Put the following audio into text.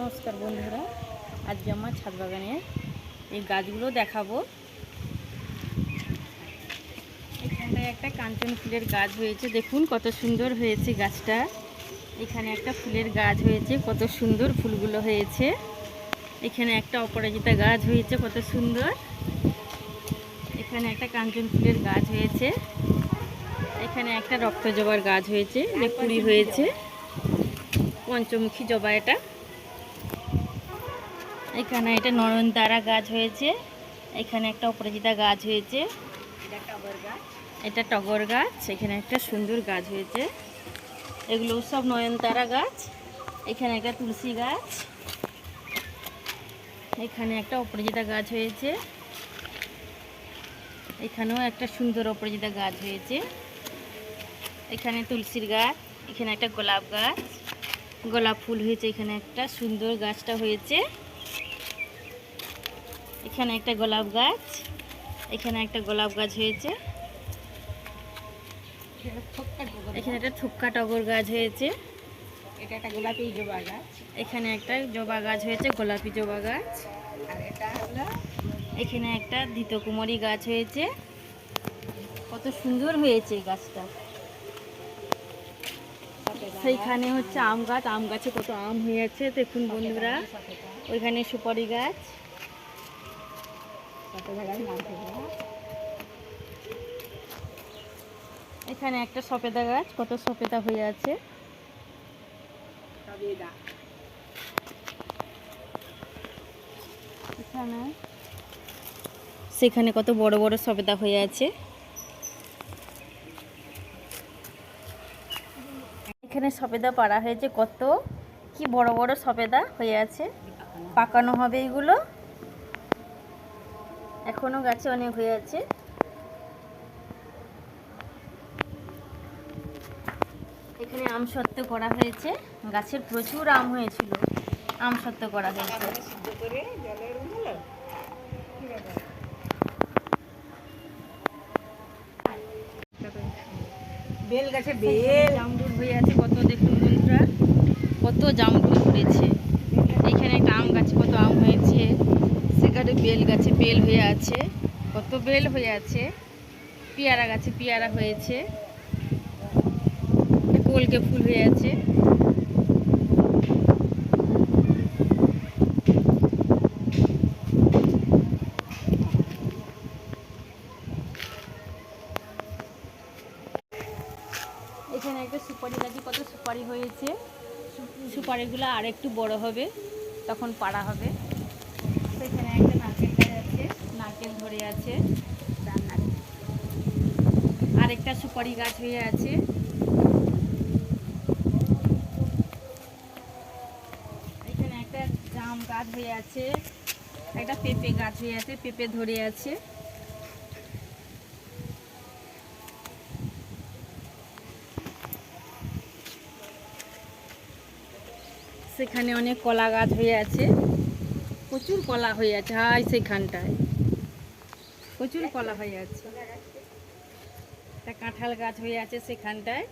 নমস্কার বন্ধুরা, আজকে আমার ছাদ বাগানে এই গাছগুলো দেখাবো। এখানটায় একটা কাঞ্চন ফুলের গাছ হয়েছে, দেখুন কত সুন্দর হয়েছে গাছটা। এখানে একটা ফুলের গাছ হয়েছে, কত সুন্দর ফুলগুলো হয়েছে। এখানে একটা অপরাজিতা গাছ হয়েছে, কত সুন্দর। এখানে একটা কাঞ্চন ফুলের গাছ হয়েছে। এখানে একটা রক্ত জবার গাছ হয়েছে যে কুড়ি হয়েছে। পঞ্চমুখী জবা এটা। এখানে এটা নয়নতারা গাছ হয়েছে। এখানে একটা অপরাজিতা গাছ হয়েছে। এটা টগর গাছ। এখানে একটা সুন্দর গাছ হয়েছে। এগুলো সব নয়নতারা গাছ। এখানে একটা তুলসী গাছ। এখানে একটা অপরাজিতা গাছ হয়েছে। এখানেও একটা সুন্দর অপরাজিতা গাছ হয়েছে। এখানে তুলসীর গাছ। এখানে একটা গোলাপ গাছ। গোলাপ ফুল হয়েছে। এখানে একটা সুন্দর গাছটা হয়েছে। এখানে একটা গোলাপ গাছ এখানে একটা গোলাপ গাছ হয়েছে। এখানে একটা থুপকা টগর গাছ হয়েছে। এটা একটা গোলাপি জবা গাছ। এখানে একটা জবা গাছ হয়েছে গোলাপি জবা গাছ। আর এটা হলো এখানে একটা দ্বিতকুমারী গাছ হয়েছে। কত সুন্দর হয়েছে গাছটা। সেইখানে হচ্ছে আম গাছ আম গাছে কত আম হয়েছে দেখুন বন্ধুরা। ওইখানে সুপারি গাছ। এখানে একটা সপেদা গাছ কত সপেদা হয়ে আছে। এখানে সেখানে কত বড় বড় সবেদা হয়ে আছে। এখানে সবেদা পাড়া হয়েছে কত? কি বড় বড় সবেদা হয়ে আছে? পাকানো হবে এগুলো? এখনও গাছে অনেক হয়ে আছে। এখানে আম সত্ত্ব করা হয়েছে। গাছের প্রচুর আম হয়েছিল। আম সত্ত্ব করা হয়েছে? বেল গাছে বেল। জামরুল হয়ে আছে। কত দেখুন বন্ধুরা কত জামরুল ধরেছে এখানে একটা আম সেখানে বেল গাছে বেল হয়ে আছে, কত বেল হয়ে আছে, পেয়ারা গাছে পেয়ারা হয়েছে কলকে ফুল হয়ে আছে। এখানে একটা সুপারি গাছে, কত সুপারি হয়েছে। সুপারিগুলো আর একটু বড় হবে, তখন পাড়া হবে। সেখানে একটা নারকেল গাছ আছে নারকেল ধরে আছে। আর একটা সুপারি গাছ হয়ে আছে। এখানে একটা জাম গাছ হয়ে আছে। একটা পেঁপে গাছ হয়ে আছে, পেঁপে ধরে আছে। সেখানে অনেক কলা গাছ হয়ে আছে। প্রচুর কলা হয়ে আছে, হাই সেখানটায়। প্রচুর কলা হয়ে আছে। একটা কাঁঠাল গাছ হয়ে আছে সেখানটায়।